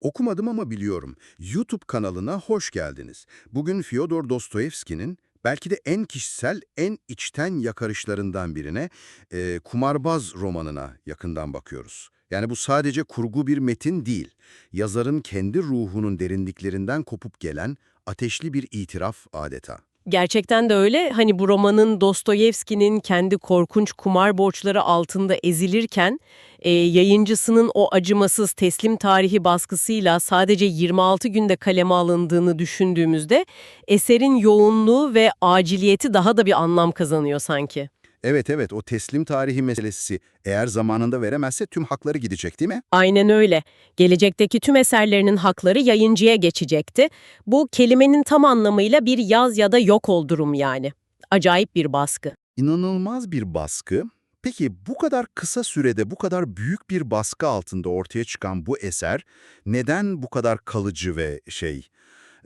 Okumadım ama biliyorum. YouTube kanalına hoş geldiniz. Bugün Fyodor Dostoyevski'nin belki de en kişisel, en içten yakarışlarından birine, e, Kumarbaz romanına yakından bakıyoruz. Yani bu sadece kurgu bir metin değil. Yazarın kendi ruhunun derinliklerinden kopup gelen ateşli bir itiraf adeta. Gerçekten de öyle. Hani bu romanın Dostoyevski'nin kendi korkunç kumar borçları altında ezilirken e, yayıncısının o acımasız teslim tarihi baskısıyla sadece 26 günde kaleme alındığını düşündüğümüzde eserin yoğunluğu ve aciliyeti daha da bir anlam kazanıyor sanki. Evet evet o teslim tarihi meselesi eğer zamanında veremezse tüm hakları gidecek değil mi? Aynen öyle. Gelecekteki tüm eserlerinin hakları yayıncıya geçecekti. Bu kelimenin tam anlamıyla bir yaz ya da yok ol durum yani. Acayip bir baskı. İnanılmaz bir baskı. Peki bu kadar kısa sürede bu kadar büyük bir baskı altında ortaya çıkan bu eser neden bu kadar kalıcı ve şey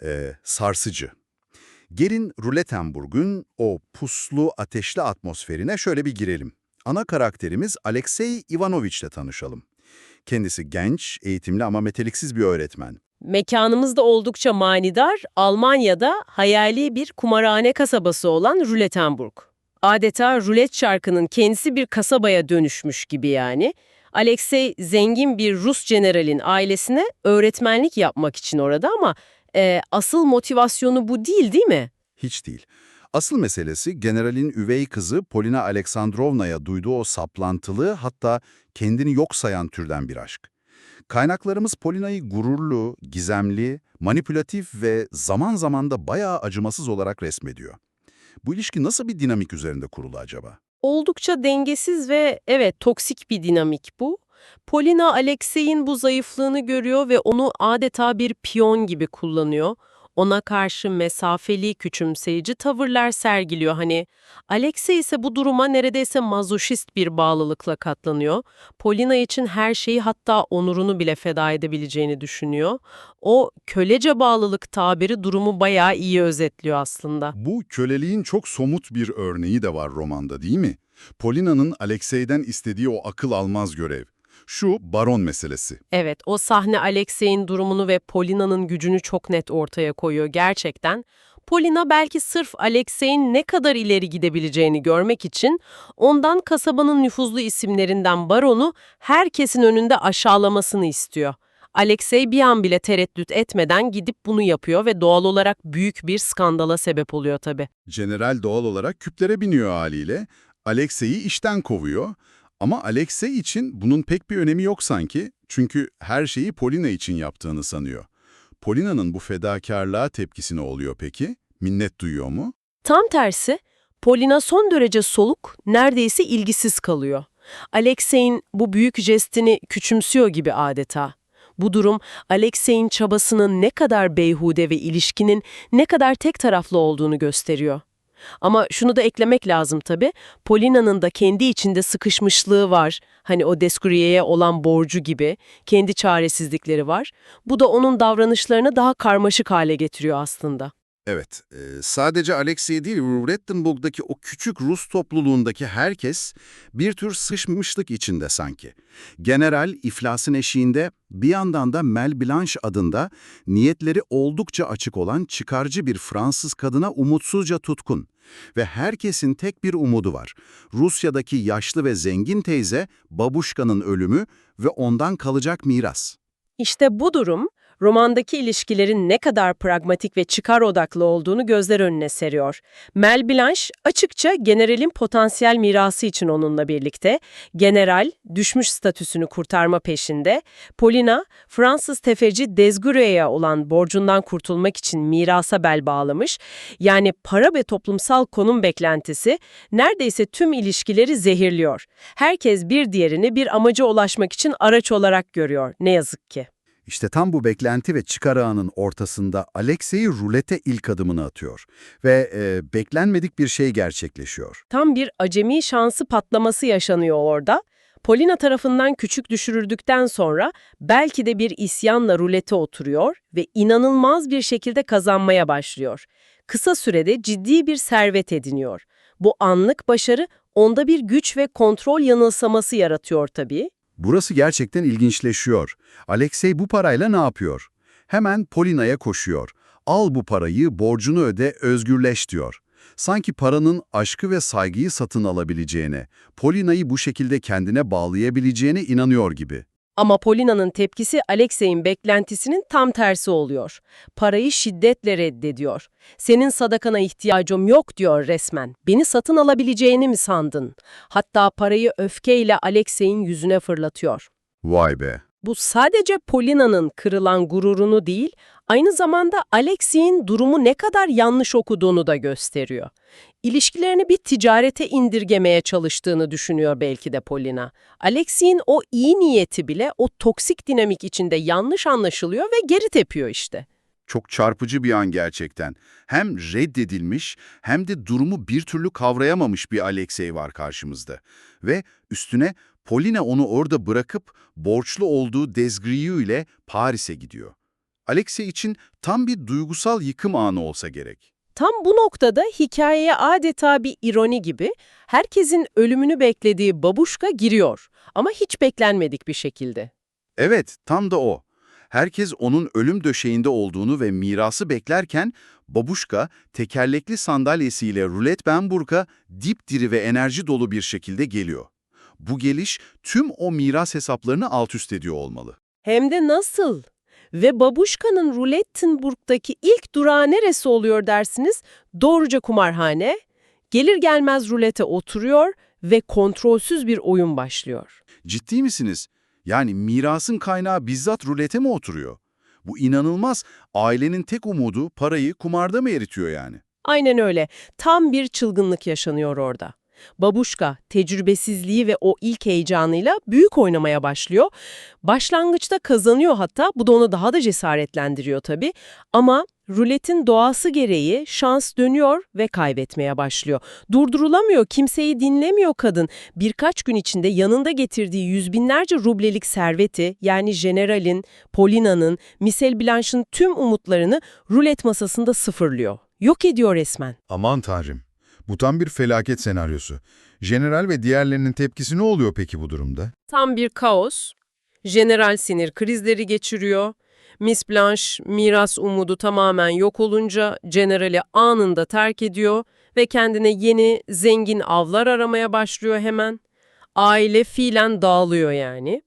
e, sarsıcı? Gelin Ruletenburg'un o puslu ateşli atmosferine şöyle bir girelim. Ana karakterimiz Alexey Ivanovich ile tanışalım. Kendisi genç, eğitimli ama meteliksiz bir öğretmen. Mekanımız da oldukça manidar, Almanya'da hayali bir kumarhane kasabası olan Rületenburg. Adeta rulet çarkının kendisi bir kasabaya dönüşmüş gibi yani. Alexey zengin bir Rus generalin ailesine öğretmenlik yapmak için orada ama e, asıl motivasyonu bu değil değil mi? Hiç değil. Asıl meselesi generalin üvey kızı Polina Aleksandrovna'ya duyduğu o saplantılı hatta kendini yok sayan türden bir aşk. Kaynaklarımız Polina'yı gururlu, gizemli, manipülatif ve zaman zaman da bayağı acımasız olarak resmediyor. Bu ilişki nasıl bir dinamik üzerinde kurulu acaba? Oldukça dengesiz ve evet toksik bir dinamik bu. Polina Alexey'in bu zayıflığını görüyor ve onu adeta bir piyon gibi kullanıyor. Ona karşı mesafeli, küçümseyici tavırlar sergiliyor hani. Alexey ise bu duruma neredeyse mazoşist bir bağlılıkla katlanıyor. Polina için her şeyi hatta onurunu bile feda edebileceğini düşünüyor. O kölece bağlılık tabiri durumu bayağı iyi özetliyor aslında. Bu köleliğin çok somut bir örneği de var romanda değil mi? Polina'nın Alexey'den istediği o akıl almaz görev. Şu baron meselesi. Evet, o sahne Alexey'in durumunu ve Polina'nın gücünü çok net ortaya koyuyor gerçekten. Polina belki sırf Alexey'in ne kadar ileri gidebileceğini görmek için ondan kasabanın nüfuzlu isimlerinden baronu herkesin önünde aşağılamasını istiyor. Alexey bir an bile tereddüt etmeden gidip bunu yapıyor ve doğal olarak büyük bir skandala sebep oluyor tabii. General doğal olarak küplere biniyor haliyle. Alexey'i işten kovuyor. Ama Alexey için bunun pek bir önemi yok sanki. Çünkü her şeyi Polina için yaptığını sanıyor. Polina'nın bu fedakarlığa tepkisi ne oluyor peki? Minnet duyuyor mu? Tam tersi, Polina son derece soluk, neredeyse ilgisiz kalıyor. Alexey'in bu büyük jestini küçümsüyor gibi adeta. Bu durum, Alexey'in çabasının ne kadar beyhude ve ilişkinin ne kadar tek taraflı olduğunu gösteriyor. Ama şunu da eklemek lazım tabii, Polina'nın da kendi içinde sıkışmışlığı var. Hani o Descurier'e olan borcu gibi, kendi çaresizlikleri var. Bu da onun davranışlarını daha karmaşık hale getiriyor aslında. Evet, e, sadece Alexey değil, Rulettenburg'daki o küçük Rus topluluğundaki herkes bir tür sıkışmışlık içinde sanki. General iflasın eşiğinde bir yandan da Mel Blanche adında niyetleri oldukça açık olan çıkarcı bir Fransız kadına umutsuzca tutkun. Ve herkesin tek bir umudu var. Rusya'daki yaşlı ve zengin teyze Babuşka'nın ölümü ve ondan kalacak miras. İşte bu durum, romandaki ilişkilerin ne kadar pragmatik ve çıkar odaklı olduğunu gözler önüne seriyor. Mel Blanche açıkça generalin potansiyel mirası için onunla birlikte, general düşmüş statüsünü kurtarma peşinde, Polina Fransız tefeci Desgurier'e olan borcundan kurtulmak için mirasa bel bağlamış, yani para ve toplumsal konum beklentisi neredeyse tüm ilişkileri zehirliyor. Herkes bir diğerini bir amaca ulaşmak için araç olarak görüyor ne yazık ki. İşte tam bu beklenti ve çıkar ağının ortasında Alexey rulete ilk adımını atıyor ve e, beklenmedik bir şey gerçekleşiyor. Tam bir acemi şansı patlaması yaşanıyor orada. Polina tarafından küçük düşürüldükten sonra belki de bir isyanla rulete oturuyor ve inanılmaz bir şekilde kazanmaya başlıyor. Kısa sürede ciddi bir servet ediniyor. Bu anlık başarı onda bir güç ve kontrol yanılsaması yaratıyor tabii. Burası gerçekten ilginçleşiyor. Alexey bu parayla ne yapıyor? Hemen Polina'ya koşuyor. Al bu parayı, borcunu öde, özgürleş diyor. Sanki paranın aşkı ve saygıyı satın alabileceğine, Polina'yı bu şekilde kendine bağlayabileceğine inanıyor gibi. Ama Polina'nın tepkisi Alexey'in beklentisinin tam tersi oluyor. Parayı şiddetle reddediyor. Senin sadakana ihtiyacım yok diyor resmen. Beni satın alabileceğini mi sandın? Hatta parayı öfkeyle Alexey'in yüzüne fırlatıyor. Vay be. Bu sadece Polina'nın kırılan gururunu değil, aynı zamanda Alexey'in durumu ne kadar yanlış okuduğunu da gösteriyor. İlişkilerini bir ticarete indirgemeye çalıştığını düşünüyor belki de Polina. Alexey'in o iyi niyeti bile o toksik dinamik içinde yanlış anlaşılıyor ve geri tepiyor işte. Çok çarpıcı bir an gerçekten. Hem reddedilmiş hem de durumu bir türlü kavrayamamış bir Alexey var karşımızda. Ve üstüne Polina onu orada bırakıp borçlu olduğu Desgriou ile Paris'e gidiyor. Alexey için tam bir duygusal yıkım anı olsa gerek. Tam bu noktada hikayeye adeta bir ironi gibi herkesin ölümünü beklediği babuşka giriyor ama hiç beklenmedik bir şekilde. Evet, tam da o. Herkes onun ölüm döşeğinde olduğunu ve mirası beklerken Babuşka tekerlekli sandalyesiyle Rulet Benburg'a dipdiri ve enerji dolu bir şekilde geliyor. Bu geliş tüm o miras hesaplarını alt üst ediyor olmalı. Hem de nasıl? Ve Babuşka'nın Rulettenburg'daki ilk durağı neresi oluyor dersiniz? Doğruca kumarhane. Gelir gelmez rulete oturuyor ve kontrolsüz bir oyun başlıyor. Ciddi misiniz? Yani mirasın kaynağı bizzat rulete mi oturuyor? Bu inanılmaz. Ailenin tek umudu parayı kumarda mı eritiyor yani? Aynen öyle. Tam bir çılgınlık yaşanıyor orada. Babuşka tecrübesizliği ve o ilk heyecanıyla büyük oynamaya başlıyor. Başlangıçta kazanıyor hatta bu da onu daha da cesaretlendiriyor tabii. Ama ruletin doğası gereği şans dönüyor ve kaybetmeye başlıyor. Durdurulamıyor, kimseyi dinlemiyor kadın. Birkaç gün içinde yanında getirdiği yüz binlerce rublelik serveti yani General'in, Polina'nın, Michel Blanche'ın tüm umutlarını rulet masasında sıfırlıyor. Yok ediyor resmen. Aman tanrım. Bu tam bir felaket senaryosu. General ve diğerlerinin tepkisi ne oluyor peki bu durumda? Tam bir kaos. General sinir krizleri geçiriyor. Miss Blanche miras umudu tamamen yok olunca generali anında terk ediyor ve kendine yeni zengin avlar aramaya başlıyor hemen. Aile fiilen dağılıyor yani.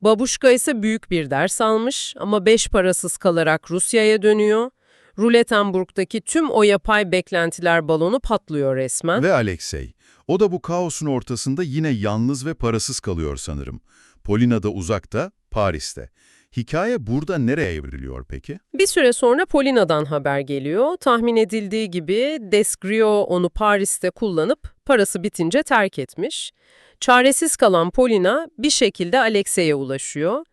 Babuşka ise büyük bir ders almış ama beş parasız kalarak Rusya'ya dönüyor. Ruletenburg'daki tüm o yapay beklentiler balonu patlıyor resmen. Ve Alexey. O da bu kaosun ortasında yine yalnız ve parasız kalıyor sanırım. Polina da uzakta, Paris'te. Hikaye burada nereye evriliyor peki? Bir süre sonra Polina'dan haber geliyor. Tahmin edildiği gibi Desgrio onu Paris'te kullanıp parası bitince terk etmiş. Çaresiz kalan Polina bir şekilde Alexey'e ulaşıyor.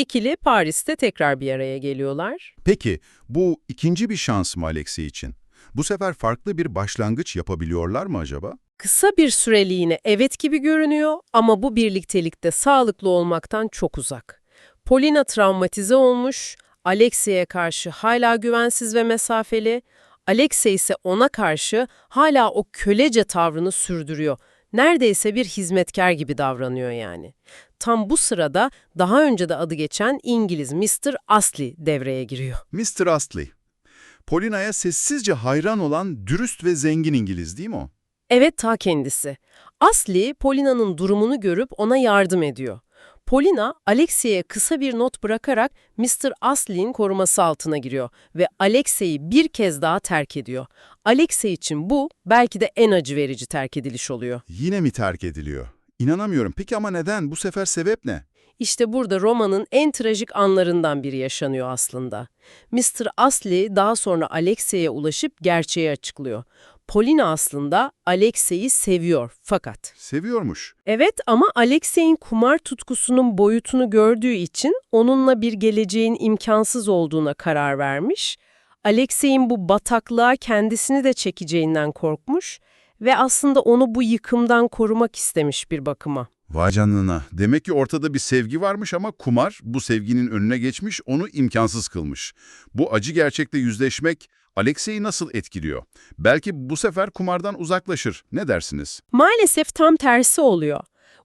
İkili Paris'te tekrar bir araya geliyorlar. Peki, bu ikinci bir şans mı Alexey için? Bu sefer farklı bir başlangıç yapabiliyorlar mı acaba? Kısa bir süreliğine evet gibi görünüyor ama bu birliktelikte sağlıklı olmaktan çok uzak. Polina travmatize olmuş, Alexey'e karşı hala güvensiz ve mesafeli, Alexey ise ona karşı hala o kölece tavrını sürdürüyor. Neredeyse bir hizmetkar gibi davranıyor yani. Tam bu sırada daha önce de adı geçen İngiliz Mr. Astley devreye giriyor. Mr. Astley. Polina'ya sessizce hayran olan dürüst ve zengin İngiliz değil mi o? Evet ta kendisi. Asli, Polina'nın durumunu görüp ona yardım ediyor. Polina, Alexey'e kısa bir not bırakarak Mr. Asli'nin koruması altına giriyor ve Alexey'i bir kez daha terk ediyor. Alexey için bu belki de en acı verici terk ediliş oluyor. Yine mi terk ediliyor? İnanamıyorum. Peki ama neden? Bu sefer sebep ne? İşte burada romanın en trajik anlarından biri yaşanıyor aslında. Mr. Asli daha sonra Alexey'e ulaşıp gerçeği açıklıyor. Polina aslında Alexey'i seviyor fakat Seviyormuş. Evet ama Alexey'in kumar tutkusunun boyutunu gördüğü için onunla bir geleceğin imkansız olduğuna karar vermiş. Alexey'in bu bataklığa kendisini de çekeceğinden korkmuş ve aslında onu bu yıkımdan korumak istemiş bir bakıma. Vay canına. Demek ki ortada bir sevgi varmış ama kumar bu sevginin önüne geçmiş, onu imkansız kılmış. Bu acı gerçekle yüzleşmek Alexey'i nasıl etkiliyor? Belki bu sefer kumardan uzaklaşır. Ne dersiniz? Maalesef tam tersi oluyor.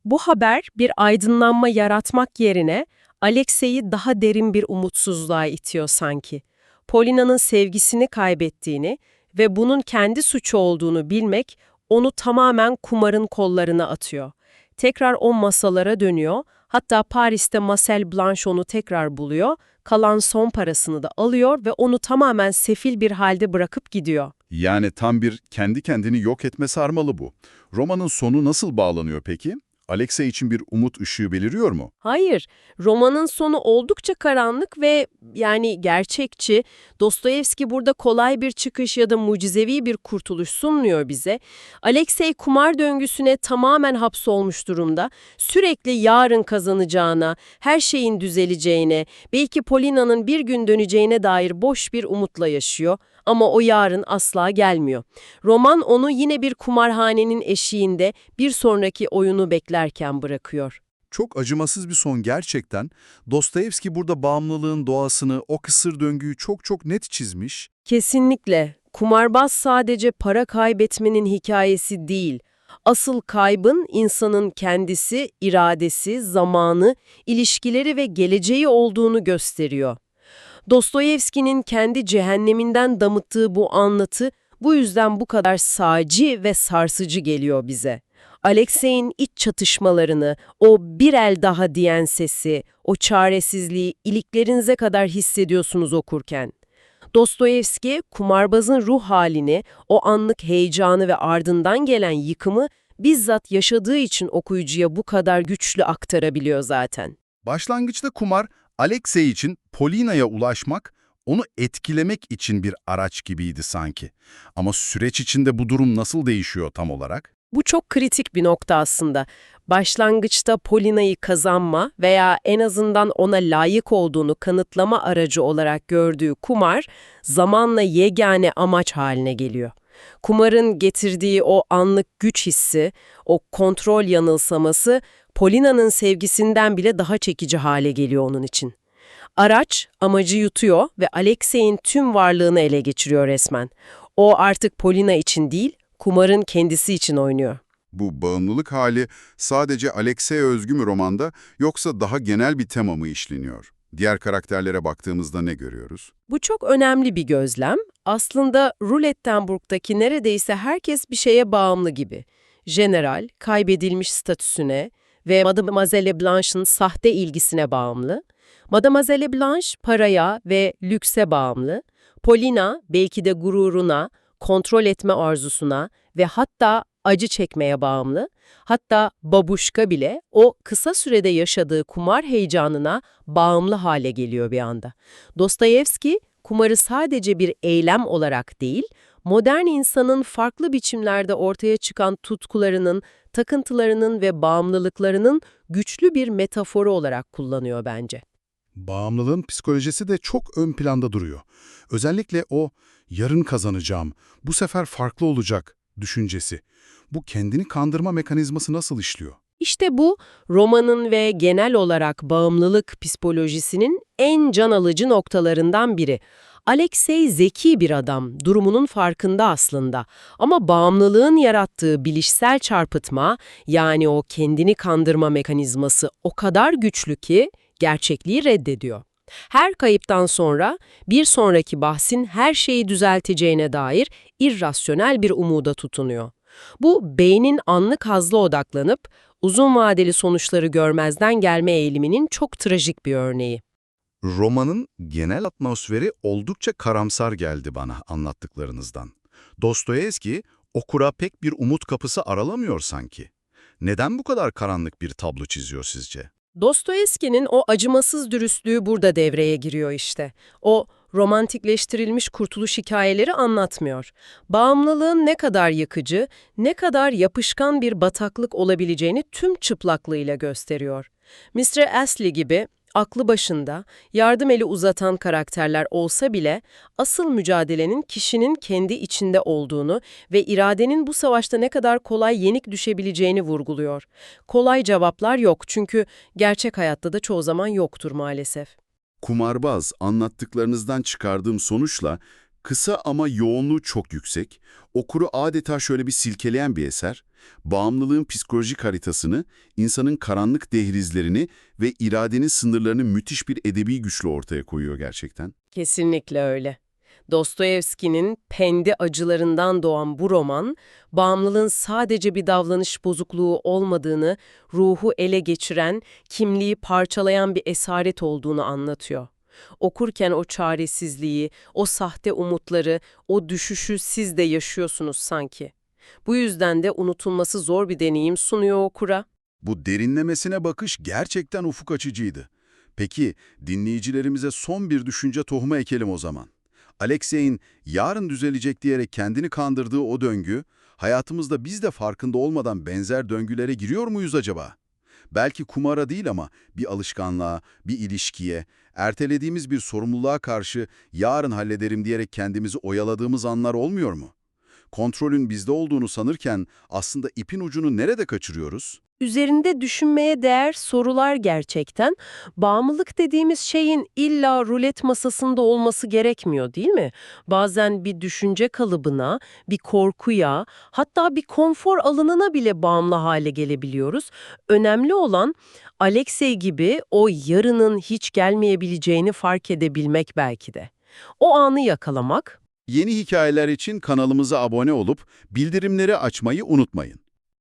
Bu haber bir aydınlanma yaratmak yerine Alexey'i daha derin bir umutsuzluğa itiyor sanki. Polina'nın sevgisini kaybettiğini ve bunun kendi suçu olduğunu bilmek onu tamamen kumarın kollarına atıyor. Tekrar o masalara dönüyor, hatta Paris'te Marcel Blanche onu tekrar buluyor, kalan son parasını da alıyor ve onu tamamen sefil bir halde bırakıp gidiyor. Yani tam bir kendi kendini yok etme sarmalı bu. Romanın sonu nasıl bağlanıyor peki? Alexey için bir umut ışığı beliriyor mu? Hayır, romanın sonu oldukça karanlık ve yani gerçekçi. Dostoyevski burada kolay bir çıkış ya da mucizevi bir kurtuluş sunmuyor bize. Alexey kumar döngüsüne tamamen hapsolmuş durumda. Sürekli yarın kazanacağına, her şeyin düzeleceğine, belki Polina'nın bir gün döneceğine dair boş bir umutla yaşıyor. Ama o yarın asla gelmiyor. Roman onu yine bir kumarhanenin eşiğinde bir sonraki oyunu beklerken bırakıyor. Çok acımasız bir son gerçekten. Dostoyevski burada bağımlılığın doğasını, o kısır döngüyü çok çok net çizmiş. Kesinlikle. Kumarbaz sadece para kaybetmenin hikayesi değil. Asıl kaybın insanın kendisi, iradesi, zamanı, ilişkileri ve geleceği olduğunu gösteriyor. Dostoyevski'nin kendi cehenneminden damıttığı bu anlatı bu yüzden bu kadar sağcı ve sarsıcı geliyor bize. Alexey'in iç çatışmalarını, o bir el daha diyen sesi, o çaresizliği iliklerinize kadar hissediyorsunuz okurken. Dostoyevski, kumarbazın ruh halini, o anlık heyecanı ve ardından gelen yıkımı bizzat yaşadığı için okuyucuya bu kadar güçlü aktarabiliyor zaten. Başlangıçta kumar, Alexey için Polina'ya ulaşmak, onu etkilemek için bir araç gibiydi sanki. Ama süreç içinde bu durum nasıl değişiyor tam olarak? Bu çok kritik bir nokta aslında. Başlangıçta Polina'yı kazanma veya en azından ona layık olduğunu kanıtlama aracı olarak gördüğü kumar, zamanla yegane amaç haline geliyor. Kumarın getirdiği o anlık güç hissi, o kontrol yanılsaması, Polina'nın sevgisinden bile daha çekici hale geliyor onun için. Araç amacı yutuyor ve Alexey'in tüm varlığını ele geçiriyor resmen. O artık Polina için değil, kumarın kendisi için oynuyor. Bu bağımlılık hali sadece Alexey'e özgü mü romanda yoksa daha genel bir tema mı işleniyor? Diğer karakterlere baktığımızda ne görüyoruz? Bu çok önemli bir gözlem. Aslında Rulettenburg'daki neredeyse herkes bir şeye bağımlı gibi. General, kaybedilmiş statüsüne ve Mademoiselle Blanche'ın sahte ilgisine bağımlı. Mademoiselle Blanche paraya ve lükse bağımlı. Polina belki de gururuna, kontrol etme arzusuna ve hatta acı çekmeye bağımlı. Hatta babuşka bile o kısa sürede yaşadığı kumar heyecanına bağımlı hale geliyor bir anda. Dostoyevski kumarı sadece bir eylem olarak değil, modern insanın farklı biçimlerde ortaya çıkan tutkularının, takıntılarının ve bağımlılıklarının güçlü bir metaforu olarak kullanıyor bence. Bağımlılığın psikolojisi de çok ön planda duruyor. Özellikle o yarın kazanacağım, bu sefer farklı olacak düşüncesi. Bu kendini kandırma mekanizması nasıl işliyor? İşte bu romanın ve genel olarak bağımlılık psikolojisinin en can alıcı noktalarından biri. Alexey zeki bir adam, durumunun farkında aslında. Ama bağımlılığın yarattığı bilişsel çarpıtma, yani o kendini kandırma mekanizması o kadar güçlü ki gerçekliği reddediyor. Her kayıptan sonra bir sonraki bahsin her şeyi düzelteceğine dair irrasyonel bir umuda tutunuyor. Bu beynin anlık hazla odaklanıp uzun vadeli sonuçları görmezden gelme eğiliminin çok trajik bir örneği. Romanın genel atmosferi oldukça karamsar geldi bana anlattıklarınızdan. Dostoyevski okura pek bir umut kapısı aralamıyor sanki. Neden bu kadar karanlık bir tablo çiziyor sizce? Dostoyevski'nin o acımasız dürüstlüğü burada devreye giriyor işte. O romantikleştirilmiş kurtuluş hikayeleri anlatmıyor. Bağımlılığın ne kadar yakıcı, ne kadar yapışkan bir bataklık olabileceğini tüm çıplaklığıyla gösteriyor. Mr. Astley gibi aklı başında, yardım eli uzatan karakterler olsa bile asıl mücadelenin kişinin kendi içinde olduğunu ve iradenin bu savaşta ne kadar kolay yenik düşebileceğini vurguluyor. Kolay cevaplar yok çünkü gerçek hayatta da çoğu zaman yoktur maalesef. Kumarbaz anlattıklarınızdan çıkardığım sonuçla Kısa ama yoğunluğu çok yüksek, okuru adeta şöyle bir silkeleyen bir eser, bağımlılığın psikolojik haritasını, insanın karanlık dehlizlerini ve iradenin sınırlarını müthiş bir edebi güçle ortaya koyuyor gerçekten. Kesinlikle öyle. Dostoyevski'nin pendi acılarından doğan bu roman, bağımlılığın sadece bir davranış bozukluğu olmadığını, ruhu ele geçiren, kimliği parçalayan bir esaret olduğunu anlatıyor. Okurken o çaresizliği, o sahte umutları, o düşüşü siz de yaşıyorsunuz sanki. Bu yüzden de unutulması zor bir deneyim sunuyor okura. Bu derinlemesine bakış gerçekten ufuk açıcıydı. Peki dinleyicilerimize son bir düşünce tohumu ekelim o zaman. Alexey'in yarın düzelecek diyerek kendini kandırdığı o döngü, hayatımızda biz de farkında olmadan benzer döngülere giriyor muyuz acaba? Belki kumara değil ama bir alışkanlığa, bir ilişkiye, ertelediğimiz bir sorumluluğa karşı yarın hallederim diyerek kendimizi oyaladığımız anlar olmuyor mu? Kontrolün bizde olduğunu sanırken aslında ipin ucunu nerede kaçırıyoruz? Üzerinde düşünmeye değer sorular gerçekten. Bağımlılık dediğimiz şeyin illa rulet masasında olması gerekmiyor değil mi? Bazen bir düşünce kalıbına, bir korkuya, hatta bir konfor alanına bile bağımlı hale gelebiliyoruz. Önemli olan Alexey gibi o yarının hiç gelmeyebileceğini fark edebilmek belki de. O anı yakalamak, Yeni hikayeler için kanalımıza abone olup bildirimleri açmayı unutmayın.